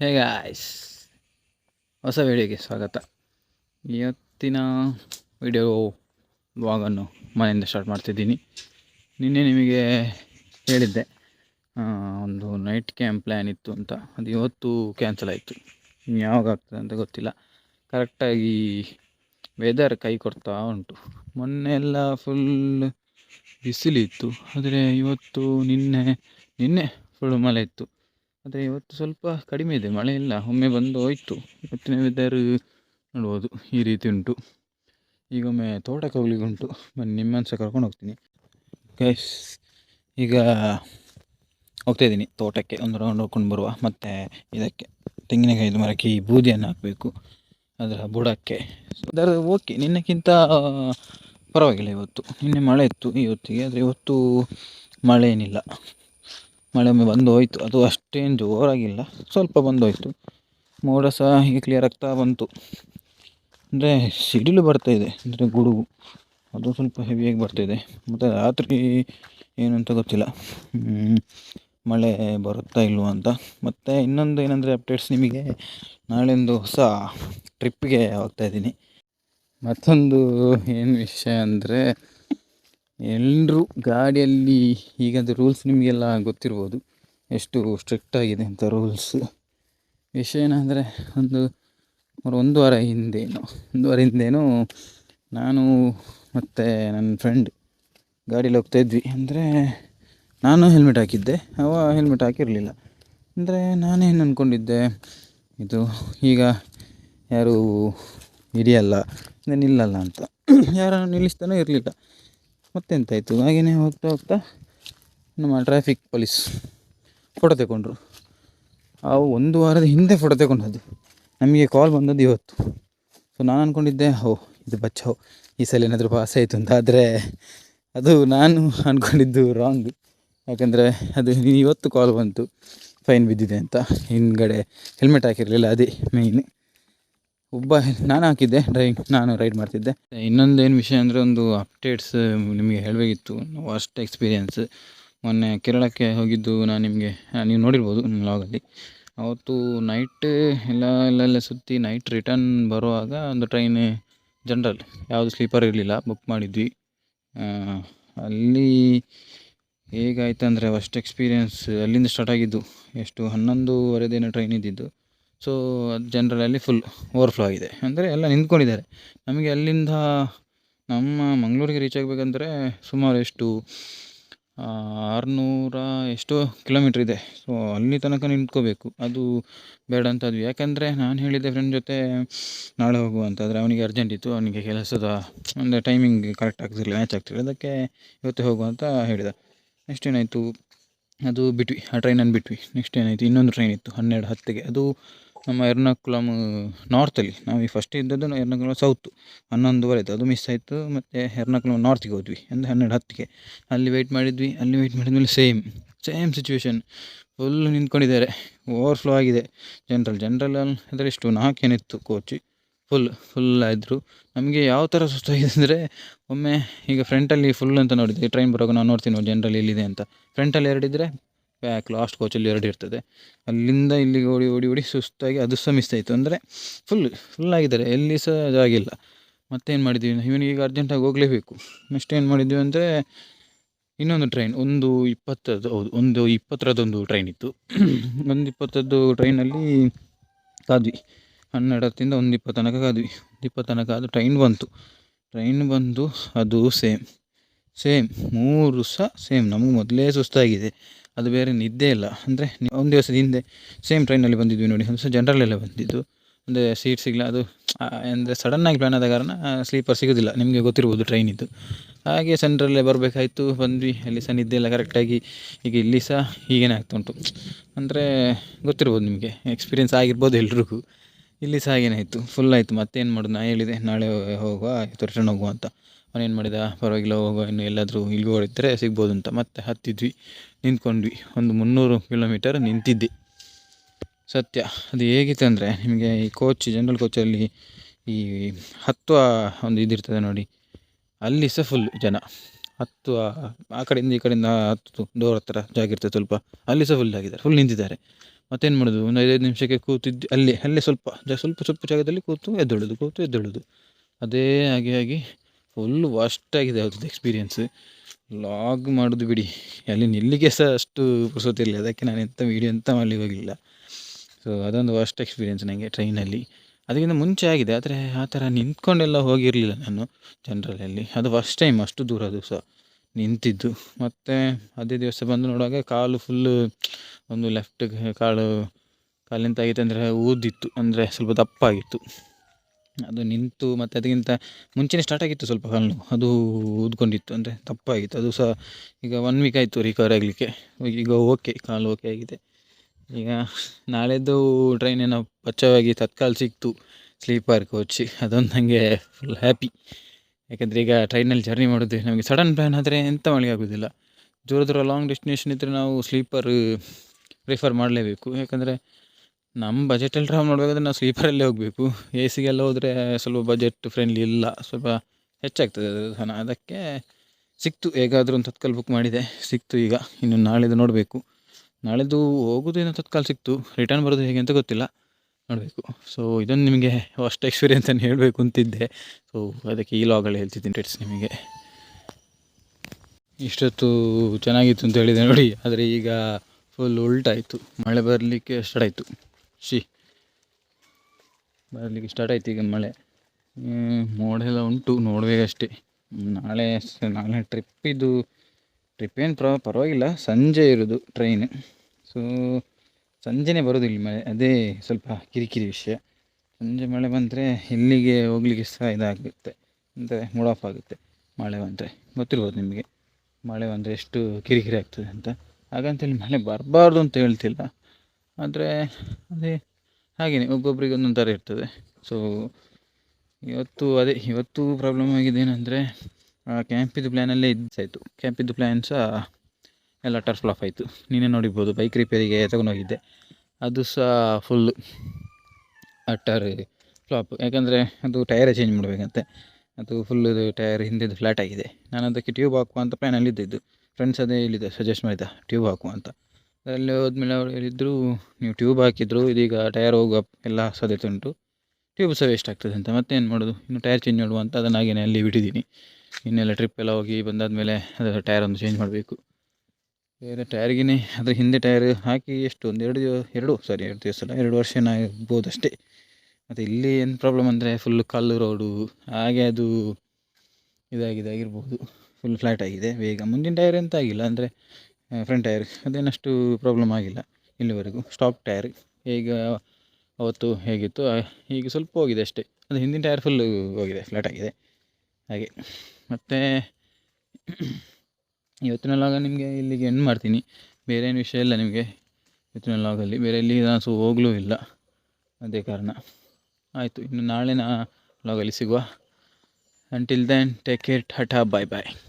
ಹೇಗೆ ಹೊಸ ವಿಡಿಯೋಗೆ ಸ್ವಾಗತ. ಇವತ್ತಿನ ವಿಡಿಯೋ ವ್ಲಾಗನ್ನು ಮನೆಯಿಂದ ಸ್ಟಾರ್ಟ್ ಮಾಡ್ತಿದ್ದೀನಿ. ನಿನ್ನೆ ನಿಮಗೆ ಹೇಳಿದ್ದೆ ಒಂದು ನೈಟ್ ಕ್ಯಾಂಪ್ ಪ್ಲ್ಯಾನ್ ಇತ್ತು ಅಂತ. ಅದು ಇವತ್ತು ಕ್ಯಾನ್ಸಲ್ ಆಯಿತು. ಯಾವಾಗ ಆಗ್ತದೆ ಅಂತ ಗೊತ್ತಿಲ್ಲ. ಕರೆಕ್ಟಾಗಿ ವೆದರ್ ಕೈ ಕೊಡ್ತಾ ಉಂಟು. ಮೊನ್ನೆ ಎಲ್ಲ ಫುಲ್ ಬಿಸಿಲಿತ್ತು. ಆದರೆ ಇವತ್ತು ನಿನ್ನೆ ನಿನ್ನೆ ಫುಲ್ ಮಳೆ ಇತ್ತು. ಆದರೆ ಇವತ್ತು ಸ್ವಲ್ಪ ಕಡಿಮೆ ಇದೆ, ಮಳೆ ಇಲ್ಲ, ಒಮ್ಮೆ ಬಂದು ಹೋಯ್ತು. ಇವತ್ತಿನ ವೆದರ್ ನೋಡ್ಬೋದು, ಈ ರೀತಿ ಉಂಟು. ಈಗ ಒಮ್ಮೆ ತೋಟಕ್ಕೆ ಹೋಗ್ಲಿಕ್ಕೆ ಉಂಟು. ಬನ್ನಿ ನಿಮ್ಮನ್ನು ಸಹ ಕರ್ಕೊಂಡು ಹೋಗ್ತೀನಿ. ಗೈಸ್ ಈಗ ಹೋಗ್ತಾ ಇದ್ದೀನಿ ತೋಟಕ್ಕೆ. ಒಂದು ರೌಂಡ್ ಹೋಗ್ಕೊಂಡು ಬರುವ. ಮತ್ತು ಇದಕ್ಕೆ ತೆಂಗಿನಕಾಯಿದು ಮರಕ್ಕೆ ಈ ಬೂದಿಯನ್ನು ಹಾಕಬೇಕು. ಅದರ ಬುಡಕ್ಕೆ. ಅದರ ಓಕೆ, ನಿನ್ನಕ್ಕಿಂತ, ಪರವಾಗಿಲ್ಲ ಇವತ್ತು. ನಿನ್ನೆ ಮಳೆ ಇತ್ತು ಇವತ್ತಿಗೆ ಆದರೆ ಇವತ್ತು ಮಳೆ ಏನಿಲ್ಲ. ಮಳೆ ಒಮ್ಮೆ ಬಂದು ಹೋಯಿತು ಅದು ಅಷ್ಟೇನು ಜೋರಾಗಿಲ್ಲ. ಸ್ವಲ್ಪ ಬಂದು ಹೋಯಿತು ಮೋಡ ಸಹ ಹೀಗೆ ಕ್ಲಿಯರ್ ಆಗ್ತಾ ಬಂತು. ಅಂದರೆ ಸಿಡಿಲು ಬರ್ತಾ ಇದೆ. ಅಂದರೆ ಗುಡುಗು. ಅದು ಸ್ವಲ್ಪ ಹೆವಿಯಾಗಿ ಬರ್ತಾಯಿದೆ ಮತ್ತು ರಾತ್ರಿ ಏನು ಅಂತ ಗೊತ್ತಿಲ್ಲ. ಮಳೆ ಬರುತ್ತಾ ಇಲ್ವಾ ಅಂತ. ಮತ್ತು ಇನ್ನೊಂದು ಏನಂದರೆ ಅಪ್ಡೇಟ್ಸ್ ನಿಮಗೆ ನಾಳೆಂದು ಹೊಸ ಟ್ರಿಪ್ಗೆ ಹೋಗ್ತಾ ಇದ್ದೀನಿ. ಮತ್ತೊಂದು ಏನು ವಿಷಯ ಅಂದರೆ ಎಲ್ಲರೂ ಗಾಡಿಯಲ್ಲಿ ಈಗಂದು ರೂಲ್ಸ್ ನಿಮಗೆಲ್ಲ ಗೊತ್ತಿರ್ಬೋದು. ಎಷ್ಟು ಸ್ಟ್ರಿಕ್ಟ್ ಆಗಿದೆ ಅಂತ ರೂಲ್ಸ್ ವಿಷಯ ಏನಂದರೆ, ಒಂದು ಒಂದು ವಾರ ಹಿಂದೇನು, ಒಂದು ವಾರ ಹಿಂದೇನು ನಾನು ಮತ್ತು ನನ್ನ ಫ್ರೆಂಡ್ ಗಾಡೀಲಿ ಹೋಗ್ತಾ ಇದ್ವಿ. ಅಂದರೆ, ನಾನು ಹೆಲ್ಮೆಟ್ ಹಾಕಿದ್ದೆ, ಅವ ಹೆಲ್ಮೆಟ್ ಹಾಕಿರಲಿಲ್ಲ. ಅಂದರೆ, ನಾನೇನು ಅಂದ್ಕೊಂಡಿದ್ದೆ ಇದು ಈಗ ಯಾರು ಹಿಡಿಯಲ್ಲ ನಿಲ್ಲಲ್ಲ ಅಂತ. ಯಾರನ್ನು ನಿಲ್ಲಿಸ್ತಾನೆ ಇರಲಿಲ್ಲ. ಮತ್ತೆಂತಾಯಿತು ಹಾಗೆಯೇ ಹೋಗ್ತಾ ಹೋಗ್ತಾ ನಮ್ಮ ಟ್ರಾಫಿಕ್ ಪೊಲೀಸ್ ಫೋಟೋ ತಗೊಂಡ್ರು. ಅವು ಒಂದು ವಾರದ ಹಿಂದೆ ಫೋಟೋ ತಗೊಂಡದ್ದು. ನಮಗೆ ಕಾಲ್ ಬಂದದ್ದು ಇವತ್ತು. ಸೊ ನಾನು ಅಂದ್ಕೊಂಡಿದ್ದೆ ಹೋ, ಇದು ಬಚ್ಚೋ. ಈ ಸಲ ಏನಾದರೂ ಪಾಸ್ ಆಯಿತು ಅಂತ ಆದರೆ ಅದು ನಾನು ಅಂದ್ಕೊಂಡಿದ್ದು ರಾಂಗ್ ಯಾಕಂದರೆ ಅದು ಇವತ್ತು ಕಾಲ್ ಬಂತು. ಫೈನ್ ಬಿದ್ದಿದೆ ಅಂತ. ಹಿಂದ್ಗಡೆ ಹೆಲ್ಮೆಟ್ ಹಾಕಿರಲಿಲ್ಲ, ಅದೇ ಮೇಯ್ನ್ ಒಬ್ಬ ನಾನು ಹಾಕಿದ್ದೆ ಡ್ರೈವಿಂಗ್ ನಾನು ರೈಡ್ ಮಾಡ್ತಿದ್ದೆ. ಇನ್ನೊಂದು ಏನು ವಿಷಯ ಅಂದರೆ ಒಂದು ಅಪ್ಡೇಟ್ಸ್ ನಿಮಗೆ ಹೇಳಬೇಕಿತ್ತು ವರ್ಸ್ಟ್ ಎಕ್ಸ್ಪೀರಿಯೆನ್ಸ್ ಮೊನ್ನೆ ಕೇರಳಕ್ಕೆ ಹೋಗಿದ್ದು ನಾನು ನಿಮಗೆ ನೀವು ನೋಡಿರ್ಬೋದು ನನ್ನ ಲಾಗಲ್ಲಿ ಅವತ್ತು ನೈಟ್ ಎಲ್ಲ ಎಲ್ಲೆಲ್ಲ ಸುತ್ತಿ ನೈಟ್ ರಿಟರ್ನ್ ಬರುವಾಗ ಒಂದು ಟ್ರೈನ್ ಜನರಲ್ ಯಾವುದು ಸ್ಲೀಪರ್ ಇರಲಿಲ್ಲ ಬುಕ್ ಮಾಡಿದ್ವಿ. ಅಲ್ಲಿ ಹೇಗಾಯ್ತು ಅಂದರೆ ಫಸ್ಟ್ ಎಕ್ಸ್ಪೀರಿಯನ್ಸ್ ಅಲ್ಲಿಂದ ಸ್ಟಾರ್ಟ್ ಆಗಿದ್ದು, ಎಷ್ಟು ಹನ್ನೊಂದುವರೆದೇನೋ ಟ್ರೈನ್ ಇದ್ದಿದ್ದು. ಸೊ ಜನರಲಲ್ಲಿ ಫುಲ್ ಓವರ್ಫ್ಲೋ ಆಗಿದೆ. ಅಂದರೆ ಎಲ್ಲ ನಿಂತ್ಕೊಂಡಿದ್ದಾರೆ. ನಮಗೆ ಅಲ್ಲಿಂದ ನಮ್ಮ ಮಂಗಳೂರಿಗೆ ರೀಚ್ ಆಗಬೇಕಂದ್ರೆ ಸುಮಾರು ಎಷ್ಟು ಆರುನೂರ ಎಷ್ಟೋ ಕಿಲೋಮೀಟ್ರ್ ಇದೆ. ಸೊ ಅಲ್ಲಿ ತನಕ ನಿಂತ್ಕೋಬೇಕು. ಅದು ಬೇಡ ಅಂತ ಅದು ಯಾಕಂದರೆ ನಾನು ಹೇಳಿದ್ದೆ ಫ್ರೆಂಡ್ ಜೊತೆ ನಾಳೆ ಹೋಗುವ ಅಂತಂದರೆ ಅವನಿಗೆ ಅರ್ಜೆಂಟ್ ಇತ್ತು. ಅವನಿಗೆ ಕೆಲಸದ ಅಂದರೆ ಟೈಮಿಂಗ್ ಕರೆಕ್ಟ್ ಆಗ್ತಿರಲಿಲ್ಲ ಮ್ಯಾಚ್ ಆಗ್ತಿರಲಿಲ್ಲ. ಅದಕ್ಕೆ ಇವತ್ತೇ ಹೋಗುವ ಅಂತ ಹೇಳಿದ. ನೆಕ್ಸ್ಟ್ ಏನಾಯಿತು? ಅದು ಬಿಟ್ವಿ. ಆ ಟ್ರೈನನ್ನು ಬಿಟ್ವಿ. ನೆಕ್ಸ್ಟ್ ಏನಾಯಿತು? ಇನ್ನೊಂದು ಟ್ರೈನ್ ಇತ್ತು. ಹನ್ನೆರಡು ಹತ್ತಿಗೆ. ಅದು ನಮ್ಮ ಎರ್ನಾಕುಲಮ್ ನಾರ್ತಲ್ಲಿ. ನಾವು ಫಸ್ಟ್ ಇದ್ದದ್ದು ಎರ್ನಾಕುಲಮ್ ಸೌತು ಹನ್ನೊಂದುವರೆ ಇತ್ತು ಅದು ಮಿಸ್ ಆಯಿತು. ಮತ್ತು ಎರ್ನಾಕುಲಮ್ ನಾರ್ತಿಗೆ ಹೋದ್ವಿ. ಅಂದರೆ ಹನ್ನೆರಡು ಹತ್ತಿಗೆ. ಅಲ್ಲಿ ವೆಯ್ಟ್ ಮಾಡಿದ್ವಿ. ಅಲ್ಲಿ ವೆಯ್ಟ್ ಮಾಡಿದ್ಮೇಲೆ ಸೇಮ್ ಸೇಮ್ ಸಿಚುವೇಶನ್ ಫುಲ್ ನಿಂತ್ಕೊಂಡಿದ್ದಾರೆ. ಓವರ್ಫ್ಲೋ ಆಗಿದೆ. ಜನರಲ್ ಜನರಲ್ ಅಂದರೆ ಎಷ್ಟು? ನಾಲ್ಕೇನಿತ್ತು ಕೋಚಿ ಫುಲ್ ಫುಲ್ ಆದರು. ನಮಗೆ ಯಾವ ಥರ ಸುಸ್ತಾಗಿದೆ ಅಂದರೆ, ಒಮ್ಮೆ ಈಗ ಫ್ರಂಟಲ್ಲಿ ಫುಲ್ ಅಂತ ನೋಡಿದ್ವಿ. ಟ್ರೈನ್ ಬರೋವಾಗ ನಾವು ನೋಡ್ತೀನಿ. ಜನರಲ್ ಎಲ್ಲಿದೆ ಅಂತ. ಫ್ರಂಟಲ್ಲಿ ಎರಡಿದ್ದರೆ ಬ್ಯಾಕ್ ಲಾಸ್ಟ್ ಕೋಚಲ್ಲಿ ಎರಡು ಇರ್ತದೆ. ಅಲ್ಲಿಂದ ಇಲ್ಲಿಗೆ ಓಡಿ ಓಡಿ ಓಡಿ ಸುಸ್ತಾಗಿ ಅದು ಸಹ ಮಿಸ್ ಆಯಿತು. ಅಂದರೆ ಫುಲ್ ಫುಲ್ ಆಗಿದ್ದಾರೆ. ಎಲ್ಲಿ ಸಹ ಜಾಗಿಲ್ಲ. ಮತ್ತೇನು ಮಾಡಿದ್ವಿ? ಇವನಿಗೆ ಈಗ ಅರ್ಜೆಂಟಾಗಿ ಹೋಗಲೇಬೇಕು. ನೆಕ್ಸ್ಟ್ ಏನು ಮಾಡಿದ್ವಿ ಅಂದರೆ ಇನ್ನೊಂದು ಟ್ರೈನ್ ಒಂದು ಇಪ್ಪತ್ತದ್ದು ಹೌದು, ಒಂದು ಇಪ್ಪತ್ತರದೊಂದು ಟ್ರೈನ್ ಇತ್ತು. ಒಂದು ಇಪ್ಪತ್ತದ್ದು ಟ್ರೈನಲ್ಲಿ ಕಾದ್ವಿ. ಹನ್ನೆರಡು ಹತ್ತಿಂದ ಒಂದು ಇಪ್ಪತ್ತು ತನಕ ಕಾದ್ವಿ. ಒಂದು ಇಪ್ಪತ್ತು ತನಕ ಅದು ಟ್ರೈನ್ ಬಂತು. ಟ್ರೈನ್ ಬಂದು ಅದು ಸೇಮ್ ಸೇಮ್ ಮೂರು ಸಹ ಸೇಮ್ ನಮಗೆ ಮೊದಲೇ ಸುಸ್ತಾಗಿದೆ. ಅದು ಬೇರೆ ನಿದ್ದೆ ಇಲ್ಲ. ಅಂದರೆ ಒಂದು ದಿವಸದ ಹಿಂದೆ ಸೇಮ್ ಟ್ರೈನಲ್ಲಿ ಬಂದಿದ್ವಿ ನೋಡಿ. ಒಂದು ಸಹ ಜನರಲ್ಲೆಲ್ಲ ಬಂದಿದ್ದು. ಅಂದರೆ ಸೀಟ್ ಸಿಗಲ್ಲ ಅದು ಅಂದರೆ ಸಡನ್ನಾಗಿ ಪ್ಲ್ಯಾನ್ ಆದ ಕಾರಣ ಸ್ಲೀಪರ್ ಸಿಗೋದಿಲ್ಲ. ನಿಮಗೆ ಗೊತ್ತಿರ್ಬೋದು ಟ್ರೈನಿದ್ದು ಹಾಗೆ ಸೆಂಟ್ರಲ್ಲೇ ಬರಬೇಕಾಯ್ತು. ಬಂದ್ವಿ. ಅಲ್ಲಿ ಸಹ ನಿದ್ದೆ ಎಲ್ಲ ಕರೆಕ್ಟಾಗಿ ಈಗ ಇಲ್ಲಿ ಸಹ ಹೀಗೇನೆ ಆಗ್ತಾ ಉಂಟು ಅಂದರೆ ಗೊತ್ತಿರ್ಬೋದು ನಿಮಗೆ. ಎಕ್ಸ್ಪೀರಿಯನ್ಸ್ ಆಗಿರ್ಬೋದು ಎಲ್ರಿಗೂ. ಇಲ್ಲಿ ಸಹ ಹಾಗೇನೆ ಫುಲ್ ಆಯಿತು. ಮತ್ತೇನು ಮಾಡೋದು? ನಾ ಹೇಳಿದೆ. ನಾಳೆ ಹೋಗುವ ರಿಟರ್ನ್ ಹೋಗುವ ಅಂತ. ಅವನೇನು ಮಾಡಿದ? ಪರವಾಗಿಲ್ಲ ಹೋಗುವ ಇನ್ನು ಎಲ್ಲಾದರೂ ಇಲ್ಲಿಗೆ ಓಡಿದ್ರೆ ಸಿಗ್ಬೋದು ಅಂತ ಮತ್ತೆ ಹತ್ತಿದ್ವಿ, ನಿಂತ್ಕೊಂಡ್ವಿ. ಒಂದು ಮುನ್ನೂರು ಕಿಲೋಮೀಟರ್ ನಿಂತಿದ್ದೆ. ಸತ್ಯ. ಅದು ಹೇಗಿತ್ತು ಅಂದರೆ, ನಿಮಗೆ ಈ ಕೋಚ್ ಜನರಲ್ ಕೋಚಲ್ಲಿ ಈ ಹತ್ತುವ ಒಂದು ಇದಿರ್ತದೆ ನೋಡಿ. ಅಲ್ಲಿ ಸಹ ಫುಲ್ ಜನ. ಹತ್ತುವ ಆ ಕಡೆಯಿಂದ ಈ ಕಡೆಯಿಂದ ಹತ್ತು ಡೋರ್ ಹತ್ರ ಜಾಗ ಇರ್ತದೆ ಸ್ವಲ್ಪ. ಅಲ್ಲಿ ಸಹ ಫುಲ್ ಆಗಿದ್ದಾರೆ. ಫುಲ್ ನಿಂತಿದ್ದಾರೆ. ಮತ್ತೇನು ಮಾಡೋದು? ಒಂದು ಐದೈದು ನಿಮಿಷಕ್ಕೆ ಕೂತಿದ್ದು ಅಲ್ಲಿ, ಅಲ್ಲೇ ಸ್ವಲ್ಪ ಸ್ವಲ್ಪ ಸ್ವಲ್ಪ ಜಾಗದಲ್ಲಿ ಕೂತು ಎದ್ದೇಳೋದು ಕೂತು ಎದ್ದೇಳೋದು. ಅದೇ ಆಗಿ ಆಗಿ ವಸ್ಟ್ ಆಗಿದೆ ಅದ್ರದ್ದು ಎಕ್ಸ್ಪೀರಿಯೆನ್ಸ್ ಲಾಗ್ ಮಾಡೋದು ಬಿಡಿ. ಅಲ್ಲಿ ನಿಲ್ಲಿಗೆ ಸಹ ಅಷ್ಟು ಪುರ್ಸೊತ್ತಿರಲಿಲ್ಲ ಅದಕ್ಕೆ ನಾನು ಎಂಥ ವೀಡಿಯೋ ಎಂಥ ಮಾಡಲಿಕ್ಕೆ ಹೋಗಿಲ್ಲ. ಸೊ ಅದೊಂದು ವರ್ಸ್ಟ್ ಎಕ್ಸ್ಪೀರಿಯೆನ್ಸ್ ನನಗೆ ಟ್ರೈನಲ್ಲಿ ಅದಕ್ಕಿಂತ ಮುಂಚೆ ಆಗಿದೆ. ಆದರೆ ಆ ಥರ ನಿಂತ್ಕೊಂಡೆಲ್ಲ ಹೋಗಿರಲಿಲ್ಲ ನಾನು ಜನರಲಲ್ಲಿ ಅದು ಫಸ್ಟ್ ಟೈಮ್ ಅಷ್ಟು ದೂರ ಅದು ಸಹ ನಿಂತಿದ್ದು. ಮತ್ತು ಅದೇ ದಿವಸ ಬಂದು ನೋಡುವಾಗ ಕಾಲು ಫುಲ್ಲು ಒಂದು ಲೆಫ್ಟ್ ಕಾಲು ಕಾಲು ಆಗಿತ್ತು ಅಂದರೆ ಊದಿತ್ತು. ಅಂದರೆ ಸ್ವಲ್ಪ ದಪ್ಪ ಆಗಿತ್ತು ಅದು ನಿಂತು ಮತ್ತು ಅದಕ್ಕಿಂತ ಮುಂಚೆನೇ ಸ್ಟಾರ್ಟ್ ಆಗಿತ್ತು ಸ್ವಲ್ಪ ಕಾಲು ಅದು ಊದ್ಕೊಂಡಿತ್ತು, ಅಂದರೆ ತಪ್ಪಾಗಿತ್ತು. ಅದು ಸಹ ಈಗ ಒನ್ ವೀಕ್ ಆಯಿತು ರಿಕವರ್ ಆಗಲಿಕ್ಕೆ. ಈಗ ಓಕೆ ಕಾಲು ಓಕೆ ಆಗಿದೆ. ಈಗ ನಾಳೆದು ಟ್ರೈನ್ ಏನೋ ಪಚ್ಚವಾಗಿ ತತ್ಕಾಲ ಸಿಕ್ತು. ಸ್ಲೀಪರ್ ಕೋಚ್ ಅದೊಂದು ನನಗೆ ಫುಲ್ ಹ್ಯಾಪಿ ಯಾಕೆಂದರೆ ಈಗ ಟ್ರೈನಲ್ಲಿ ಜರ್ನಿ ಮಾಡೋದು ನಮಗೆ ಸಡನ್ ಪ್ಲ್ಯಾನ್ ಆದರೆ ಎಂಥ ಮಳೆ ಆಗೋದಿಲ್ಲ. ದೂರ ದೂರ ಲಾಂಗ್ ಡೆಸ್ಟಿನೇಷನ್ ಇದ್ದರೆ ನಾವು ಸ್ಲೀಪರ್ ಪ್ರಿಫರ್ ಮಾಡಲೇಬೇಕು. ಯಾಕಂದರೆ ನಮ್ಮ ಬಜೆಟಲ್ಲಿ ಟ್ರಾವೆಲ್ ಮಾಡಬೇಕಾದ್ರೆ ನಾವು ಸ್ಲೀಪರಲ್ಲೇ ಹೋಗಬೇಕು. ಎ ಸಿಗೆಲ್ಲ ಹೋದರೆ ಸ್ವಲ್ಪ ಬಜೆಟ್ ಫ್ರೆಂಡ್ಲಿ ಇಲ್ಲ. ಸ್ವಲ್ಪ ಹೆಚ್ಚಾಗ್ತದೆ ಅದು ಹಣ. ಅದಕ್ಕೆ ಸಿಕ್ತು. ಹೇಗಾದರೂ ಒಂದು ತತ್ಕಾಲ್ ಬುಕ್ ಮಾಡಿದೆ. ಸಿಕ್ತು ಈಗ. ಇನ್ನು ನಾಳೆದು ನೋಡಬೇಕು. ನಾಳೆದು ಹೋಗೋದು ತತ್ಕಾಲ್ ಸಿಕ್ತು. ರಿಟರ್ನ್ ಬರೋದು ಹೇಗೆ ಅಂತ ಗೊತ್ತಿಲ್ಲ. ನೋಡಬೇಕು. ಸೊ ಇದೊಂದು ನಿಮಗೆ ಫಸ್ಟ್ ಎಕ್ಸ್ಪೀರಿಯೆನ್ಸ್ ಅನ್ನು ಹೇಳಬೇಕು ಅಂತಿದ್ದೆ. ಸೊ ಅದಕ್ಕೆ ಈ ಲಾಗಲ್ಲಿ ಹೇಳ್ತಿದ್ದೀನಿ ಟೆಟ್ಸ್ ನಿಮಗೆ. ಇಷ್ಟೊತ್ತು ಚೆನ್ನಾಗಿತ್ತು ಅಂತ ಹೇಳಿದೆ ನೋಡಿ. ಆದರೆ ಈಗ ಫುಲ್ ಉಲ್ಟಾಯಿತು. ಮಳೆ ಬರಲಿಕ್ಕೆ ಸ್ಟಾರ್ಟ್ ಆಯಿತು. ಶಿ ಬರಲಿಕ್ಕೆ ಸ್ಟಾರ್ಟ್ ಆಯ್ತು ಈಗ ಮಳೆ. ಮೋಡ ಎಲ್ಲ ಉಂಟು, ನೋಡಬೇಕಷ್ಟೇ. ನಾಳೆ ನಾಳೆ ಟ್ರಿಪ್ಪಿದು ಟ್ರಿಪ್ ಏನು ಪರವಾಗಿಲ್ಲ. ಸಂಜೆ ಇರೋದು ಟ್ರೈನ್ ಸೊ ಸಂಜೆನೇ ಇಲ್ಲಿ ಮಳೆ. ಅದೇ ಸ್ವಲ್ಪ ಕಿರಿಕಿರಿ ವಿಷಯ. ಸಂಜೆ ಮಳೆ ಬಂದರೆ ಇಲ್ಲಿಗೆ ಹೋಗ್ಲಿಕ್ಕೆ ಸಹ ಇದಾಗುತ್ತೆ. ಅಂದರೆ ಮೂಡ್ ಆಫ್ ಆಗುತ್ತೆ ಮಳೆ ಬಂದರೆ. ಗೊತ್ತಿರ್ಬೋದು ನಿಮಗೆ. ಮಳೆ ಬಂದರೆ ಎಷ್ಟು ಕಿರಿಕಿರಿ ಆಗ್ತದೆ ಅಂತ. ಹಾಗಂತೇಳಿ ಮಳೆ ಬರಬಾರ್ದು ಅಂತ ಹೇಳ್ತಿಲ್ಲ. ಆದರೆ ಅದೇ ಹಾಗೆಯೇ ಒಬ್ಬೊಬ್ಬರಿಗೆ ಒಂದೊಂದು ಥರ ಇರ್ತದೆ. ಸೊ ಇವತ್ತು ಅದೇ, ಇವತ್ತು ಪ್ರಾಬ್ಲಮ್ ಆಗಿದೆ ಏನಂದರೆ ಕ್ಯಾಂಪಿದ್ದು ಪ್ಲ್ಯಾನಲ್ಲೇ ಇದ್ದಾಯಿತು ಕ್ಯಾಂಪಿದ್ದು ಪ್ಲ್ಯಾನ್ ಸಹ ಎಲ್ಲ ಟರ್ಫ್ ಫ್ಲಾಪ್ ಆಯಿತು. ನೀನೇ ನೋಡಿರ್ಬೋದು ಬೈಕ್ ರಿಪೇರಿಗೆ ತಗೊಂಡೋಗಿದ್ದೆ. ಅದು ಸಹ ಫುಲ್ಲು ಅಟ್ಟರ್ ಫ್ಲಾಪ್ ಯಾಕಂದರೆ ಅದು ಟಯರೇ ಚೇಂಜ್ ಮಾಡಬೇಕಂತೆ. ಅದು ಫುಲ್ಲು ಟಯರ್ ಹಿಂದಿದ್ದು ಫ್ಲ್ಯಾಟ್ ಆಗಿದೆ. ನಾನು ಅದಕ್ಕೆ ಟ್ಯೂಬ್ ಹಾಕುವ ಅಂತ ಪ್ಲ್ಯಾನಲ್ಲಿ ಇದ್ದಿದ್ದು ಫ್ರೆಂಡ್ಸ್ ಅದೇ ಹೇಳಿದ್ದೆ ಸಜೆಸ್ಟ್ ಮಾಡಿದ್ದ ಟ್ಯೂಬ್ ಹಾಕುವ ಅಂತ. ಅಲ್ಲಿ ಹೋದ್ಮೇಲೆ ಅವ್ರು ಹೇಳಿದ್ರು, ನೀವು ಟ್ಯೂಬ್ ಹಾಕಿದ್ರು, ಇದೀಗ ಟಯರ್ ಹೋಗುವ ಎಲ್ಲ ಸಾಧ್ಯತೆ ಉಂಟು. ಟ್ಯೂಬ್ ಸಹ ವೇಸ್ಟ್ ಆಗ್ತದೆ ಅಂತ. ಮತ್ತೇನು ಮಾಡೋದು? ಇನ್ನು ಟೈರ್ ಚೇಂಜ್ ಮಾಡುವ ಅಂತ ಅದನ್ನು ಹಾಗೇನೆ ಅಲ್ಲಿ ಬಿಟ್ಟಿದ್ದೀನಿ. ಇನ್ನೆಲ್ಲ ಟ್ರಿಪ್ ಎಲ್ಲ ಹೋಗಿ ಬಂದಾದಮೇಲೆ ಅದರ ಟೈರ್ ಒಂದು ಚೇಂಜ್ ಮಾಡಬೇಕು. ಬೇರೆ ಟೈರ್ಗಿನೇ ಅದ್ರ ಹಿಂದೆ ಟೈರ್ ಹಾಕಿ ಎಷ್ಟು? ಒಂದು ಎರಡು ದಿವ, ಎರಡು ಸಾರಿ ಎರಡು ದಿವಸ ಅಲ್ಲ, ಎರಡು ವರ್ಷ ಆಗ್ಬೋದು ಅಷ್ಟೇ ಮತ್ತು ಇಲ್ಲಿ ಏನು ಪ್ರಾಬ್ಲಮ್ ಅಂದರೆ ಫುಲ್ ಕಲ್ಲು ರೋಡು ಹಾಗೆ ಅದು ಇದಾಗಿದೆ, ಆಗಿರ್ಬೋದು. ಫುಲ್ ಫ್ಲ್ಯಾಟ್ ಆಗಿದೆ. ಬೇಗ ಮುಂದಿನ ಟೈರ್ ಎಂತ ಆಗಿಲ್ಲ. ಅಂದರೆ ಫ್ರಂಟ್ ಟೈರ್ ಅದೇನಷ್ಟು ಪ್ರಾಬ್ಲಮ್ ಆಗಿಲ್ಲ ಇಲ್ಲಿವರೆಗೂ. ಸ್ಟಾಕ್ ಟೈರ್ ಈಗ ಅವತ್ತು ಹೇಗಿತ್ತು? ಈಗ ಸ್ವಲ್ಪ ಹೋಗಿದೆ ಅಷ್ಟೇ. ಅದು ಹಿಂದಿನ ಟೈರ್ ಫುಲ್ಲು ಹೋಗಿದೆ ಫ್ಲಾಟ್ ಆಗಿದೆ. ಹಾಗೆ. ಮತ್ತು ಇವತ್ತಿನ ಲಾಗ ನಿಮಗೆ ಇಲ್ಲಿಗೆ ಎಂಡ್ ಮಾಡ್ತೀನಿ. ಬೇರೆ ಏನು ವಿಷಯ ಇಲ್ಲ ನಿಮಗೆ ಇವತ್ತಿನ ಲಾಗಲ್ಲಿ ಬೇರೆ ಇಲ್ಲಿ ನಾನು ಹೋಗಲೂ ಇಲ್ಲ. ಅದೇ ಕಾರಣ. ಆಯಿತು, ಇನ್ನು ನಾಳಿನ ಲಾಗಲ್ಲಿ ಸಿಗುವ. Until then take care tata bye bye